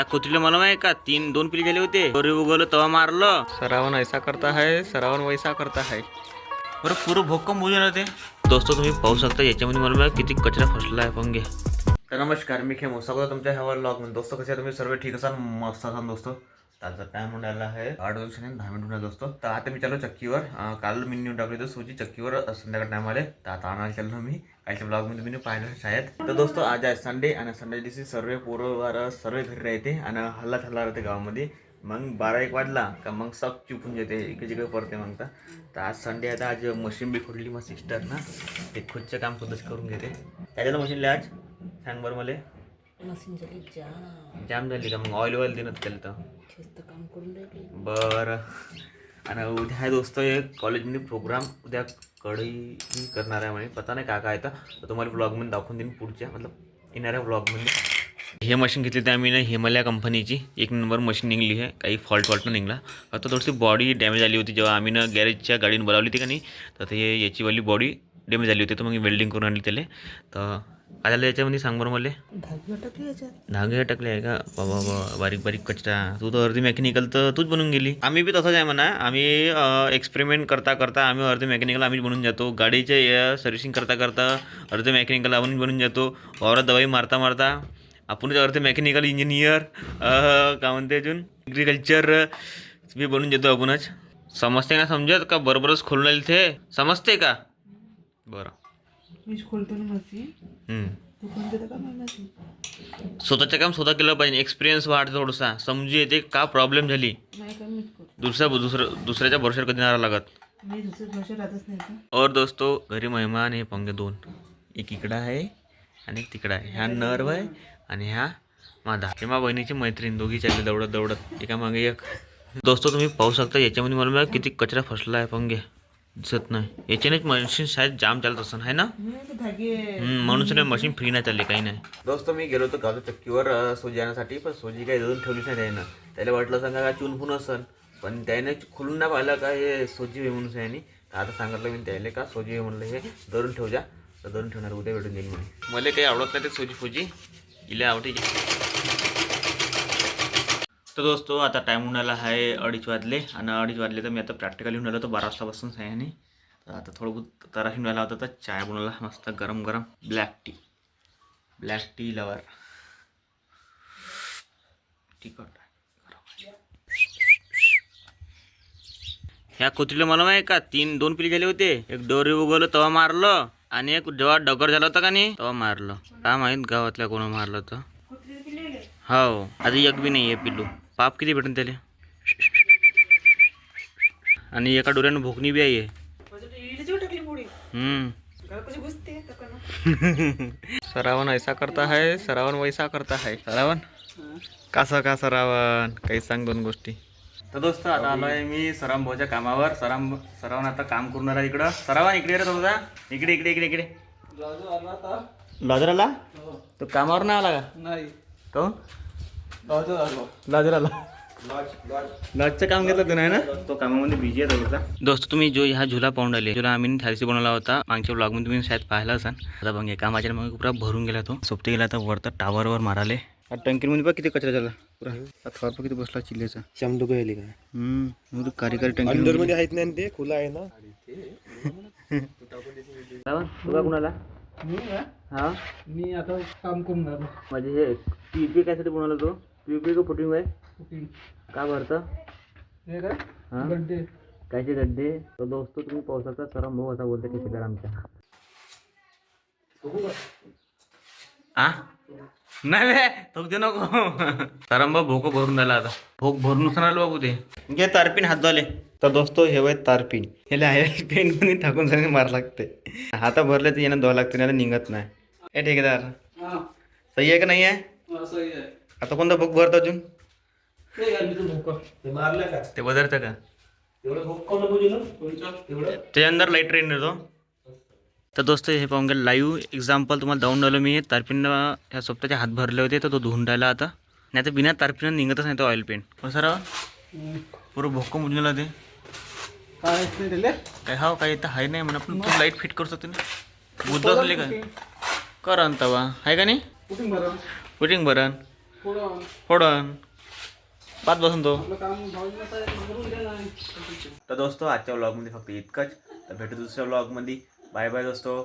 त्या कुत्रीला मला माहिती का? तीन दोन पिली झाले होते. दोरे उगवलं तवा मारलं. सरावन ऐसा करता है सरावन वैसा करता है. बरं पुरं भोक्कम मोजून होते दोस्तो तुम्ही पाहू शकता याच्यामध्ये मला किती कचरा फसला आहे पंगे. तर नमस्कार मी खेमो सगळं तुमच्या ह्यावर लॉग दोस्तो कसे आहे तुम्ही? सर्व ठीक असाल? मस्त असाल दोस्तो. तर आता टाइम होऊन राहिला आहे? आठ वर्ष दहा मिनिट होणार दोस्तो तर आता मी चालू चक्कीवर. काल मी नेऊन टाकली होती. सोची चक्कीवर संध्याकाळ टाइम आले. तर आता आणायला चाललो मी. कालच्या ब्लॉगमध्ये मी पाहिलं शाळेत. तर दोस्तो आज आहे संडे आणि संडे दिवशी सर्व पोरं सर्व घरी राहते आणि हल्ला थल्ला राहते गावामध्ये. मग बारा एक वाजला का मग सब चुकून जेते इकडे जिकडे पडते मग तर. आज संडे आता आज मशीन बी खोडली मग सिस्टर ना. ते खुदचं काम खुदच करून घेते. त्याच्याला मशीनला आज? सांग बरं मला. मशीन झाली जाम जाम झाली का मग ऑइल ऑइल देणं त्याला तर. काम करून राहिली. बरं. आणि उद्या आहे दोस्त एक कॉलेजमध्ये प्रोग्राम उद्या कढई करणार आहे म्हणे. पता नाही का काय तर. तर तुम्हाला ब्लॉगमध्ये दाखवून देईन पुढच्या मतलब येणाऱ्या ब्लॉगमध्ये हे मशीन घेतली ते आम्ही ना हिमालया कंपनीची एक नंबर मशीन निघली आहे. काही फॉल्ट फॉल्ट निघला. फक्त थोडीशी बॉडी डॅमेज आली होती. जेव्हा आम्ही ना गॅरेजच्या गाडीने बोलावली होती का नाही तर ते याचीवाली बॉडी डॅमेज झाली होती तर मग वेल्डिंग करून आणली त्याला. तर काय झालं याच्यामध्ये सांग बरं मला. धागे अटकली आहे का? बाबा बाबा बारीक बारीक कचरा. तू तर अर्धी मेकॅनिकल तर तूच बनून गेली. आम्ही बी तसंच आहे म्हणा. आम्ही एक्सपेरिमेंट करता करता आम्ही अर्धे मेकॅनिकल आम्हीच बनून जातो. गाडीचे सर्व्हिसिंग करता करता अर्धे मेकॅनिकल आपण बनून जातो. वावरात दवाई मारता मारता. आपण अर्धे मेकॅनिकल इंजिनियर काय म्हणते अजून? ॲग्रिकल्चर बी बनून जातो आपणच. समजते ना समजत का? बरोबरच खोलून राहिले ते समजते का? बरं. मीच खोलतो ना मशीन हम्म. तू कोण देता का मला मशीन स्वतःचं काम स्वतः केलं पाहिजे. एक्सपिरियन्स वाढतो थोडासा. समजू येते का प्रॉब्लेम झाली? दुसऱ्या दुसरं दुसऱ्याच्या भरोश्यावर कधी नाही लागत? मी दुसऱ्या भाषा राहतच नाही का और दोस्तो घरी मेहमान हे पंगे दोन. एक इकडं आहे आणि एक तिकडं आहे. ह्या नर्व आहे आणि ह्या मादा. हे मा बहिणीची मैत्रीण. दोघी चालले दौडत दौडत एका मागे एक. दोस्तो तुम्ही पाहू शकता. याच्यामध्ये मला किती कचरा फसला आहे पंगे. दिसत नाही. याच्यानेच मशीन शायद जाम चालत असं आहे ना? म्हणून मशीन फ्री नाही चालली काही नाही. दोस्त मी गेलो होतो गावच्या चक्कीवर सोजी आणण्यासाठी पण सोजी काही धरून ठेवलीच नाही त्यानं. त्याला वाटलं सांगा का चुनफुन असन. पण त्याने खुलून नाही पाहिलं का हे सोजी होई म्हणून यांनी तर आता सांगितलं मी त्याला का सोजी होई म्हणलं हे धरून ठेव जा. तर धरून ठेवणार उद्या भेटून जाईल मला काही आवडत नाही ते सोजी फुजी इले आवडते तर दोस्तो आता टाईम होऊन आहे अडीच वाजले आणि अडीच वाजले तर मी आता प्रॅक्टिकल येऊन आलो तर बारा वाजतापासून आहे आणि तर आता थोडं बहुत तरा येऊन आला होता तर चाय बनवला मस्त गरम गरम black tea black tea lover तिखट ह्या कुत्रीला मला माहिती का तीन दोन पिली झाले होते. एक डोरी उगवलं तेव्हा मारलं आणि एक जेव्हा डगर झाला होता का नाही तेव्हा मारलं. काय माहीत गावातल्या कोणा मारलं होतं. हो आता एक बी नाही आहे पिल्लू. पाप किती भेटून त्याला? आणि एका डोऱ्यानं भोकणी बी आहे. सरावन ऐसा करता है सरावन वैसा करता है. सरावन? कसा का सरावन? काही सांग दोन गोष्टी. तर दोस्त आता आलोय मी सराम भाऊच्या कामावर. सराम सरावन आता काम करून राहिला इकडं. सरावन इकडे रे तुझा इकडे इकडे इकडे इकडे. लॉजर आला तो कामावर नाही आला का? नाही. काऊन लॉजर आला लॉजचं काम घेतलं तू नाही ना? तो कामामध्ये बिझी आहे थोडासा दोस्त तुम्ही जो ह्या झुला पाहून राहिले झुला आम्ही थालीसी बनवला होता. मागच्या ब्लॉगमध्ये तुम्ही शायद पाहिला असाल. आता बघ कामाच्या मग पुरा भरून गेला तो. सोबते गेला तर वरता टावरवर माराले. टंकीमध्ये बघ किती कचरा झाला. पुरा. थर किती बसला चिल्लेचा शंभर गेली काय हम्म कार्यकारी टंकी मध्ये आहेत ना ते? खुला आहे ना? कुणाला? हा? मी आता काम करून राहिलो म्हणजे हे पीपी कायसाठी बनवला तो? पीपी का फुटिंग आहे का भरतं? हे काय? हा? गड्डे. कायचे गड्डे? तर दोस्त तुम्ही शकता सरम भाऊ असा बोलते ठेकेदार आमच्या. आ? नाही बे थोक दे नको. सरम भाऊ भोक भरून राहिला आता. भोक भरून राहिलो बाबू ते. घे तारपीन हात झाले तर दोस्तो हे वय तारपीन. ह्याला आहे पेन मध्ये टाकून सगळे मार लागते. हाता भरले तर यानं धुवा लागते याला निघत नाही. ए ठेकेदार सही आहे का नाही आहे? असं आहे. आता कोणता भोक भरतो अजून? ते बदलतं का? त्याच्या अंदर लाइट ट्रेन येतो. तर दोस्त हे पाहून घ्या लाईव्ह एक्झाम्पल तुम्हाला दाऊन राहिलो मी. तारपीनं ह्या सोबताचे हात भरले होते तर तो धुवून राहिला आता. नाही तर बिना तारपीनं निघतच नाही तो ऑइल पेंट पण सर? पुरं भोक्क मुजलेला ते? काय काय हा काही तर आहे नाही म्हणा पण तू लाइट फिट करू शकते ना. बुद्ध असले का कर तवा. आहे का नाही? कुठून बरं थोडं फोडन पाच बसून तो. आपलं काम भाऊजीला तर करून द्या ना. तर दोस्तो आजच्या व्लॉगमध्ये फक्त इतकंच. तर भेटू दुसऱ्या व्लॉगमध्ये बाय बाय दोस्तो.